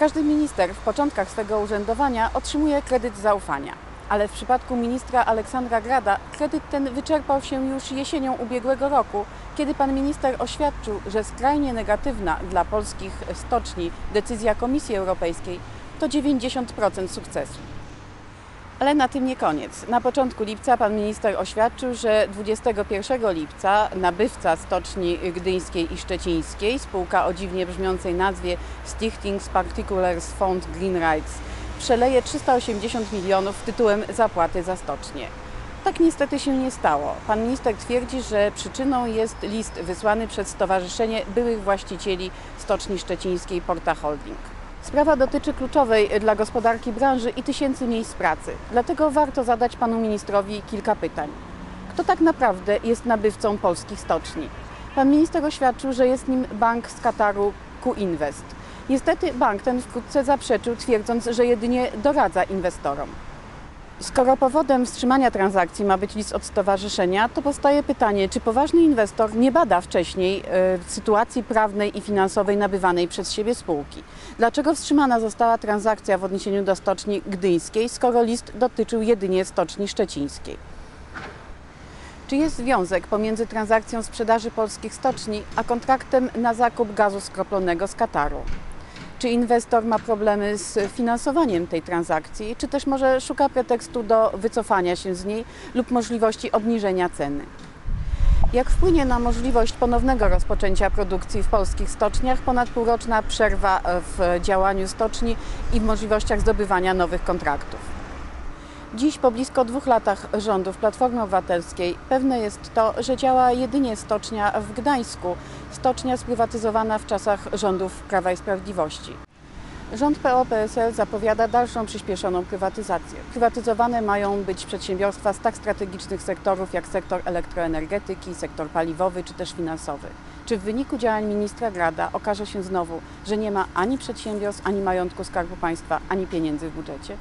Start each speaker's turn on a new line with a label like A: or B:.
A: Każdy minister w początkach swego urzędowania otrzymuje kredyt zaufania. Ale w przypadku ministra Aleksandra Grada kredyt ten wyczerpał się już jesienią ubiegłego roku, kiedy pan minister oświadczył, że skrajnie negatywna dla polskich stoczni decyzja Komisji Europejskiej to 90% sukcesu. Ale na tym nie koniec. Na początku lipca pan minister oświadczył, że 21 lipca nabywca stoczni gdyńskiej i szczecińskiej, spółka o dziwnie brzmiącej nazwie Stichtings Particulars Fond Green Rights, przeleje 380 milionów tytułem zapłaty za stocznię. Tak niestety się nie stało. Pan minister twierdzi, że przyczyną jest list wysłany przez Stowarzyszenie Byłych Właścicieli Stoczni Szczecińskiej Porta Holding. Sprawa dotyczy kluczowej dla gospodarki branży i tysięcy miejsc pracy. Dlatego warto zadać panu ministrowi kilka pytań. Kto tak naprawdę jest nabywcą polskich stoczni? Pan minister oświadczył, że jest nim bank z Kataru Q-Invest. Niestety bank ten wkrótce zaprzeczył, twierdząc, że jedynie doradza inwestorom. Skoro powodem wstrzymania transakcji ma być list od stowarzyszenia, to powstaje pytanie, czy poważny inwestor nie bada wcześniej e, sytuacji prawnej i finansowej nabywanej przez siebie spółki. Dlaczego wstrzymana została transakcja w odniesieniu do stoczni gdyńskiej, skoro list dotyczył jedynie stoczni szczecińskiej? Czy jest związek pomiędzy transakcją sprzedaży polskich stoczni a kontraktem na zakup gazu skroplonego z Kataru? Czy inwestor ma problemy z finansowaniem tej transakcji, czy też może szuka pretekstu do wycofania się z niej lub możliwości obniżenia ceny? Jak wpłynie na możliwość ponownego rozpoczęcia produkcji w polskich stoczniach ponad półroczna przerwa w działaniu stoczni i w możliwościach zdobywania nowych kontraktów? Dziś, po blisko dwóch latach rządów Platformy Obywatelskiej, pewne jest to, że działa jedynie stocznia w Gdańsku, stocznia sprywatyzowana w czasach rządów Prawa i Sprawiedliwości. Rząd PO-PSL zapowiada dalszą przyspieszoną prywatyzację. Prywatyzowane mają być przedsiębiorstwa z tak strategicznych sektorów jak sektor elektroenergetyki, sektor paliwowy czy też finansowy. Czy w wyniku działań ministra Grada okaże się znowu, że nie ma ani przedsiębiorstw, ani majątku Skarbu Państwa, ani pieniędzy w budżecie?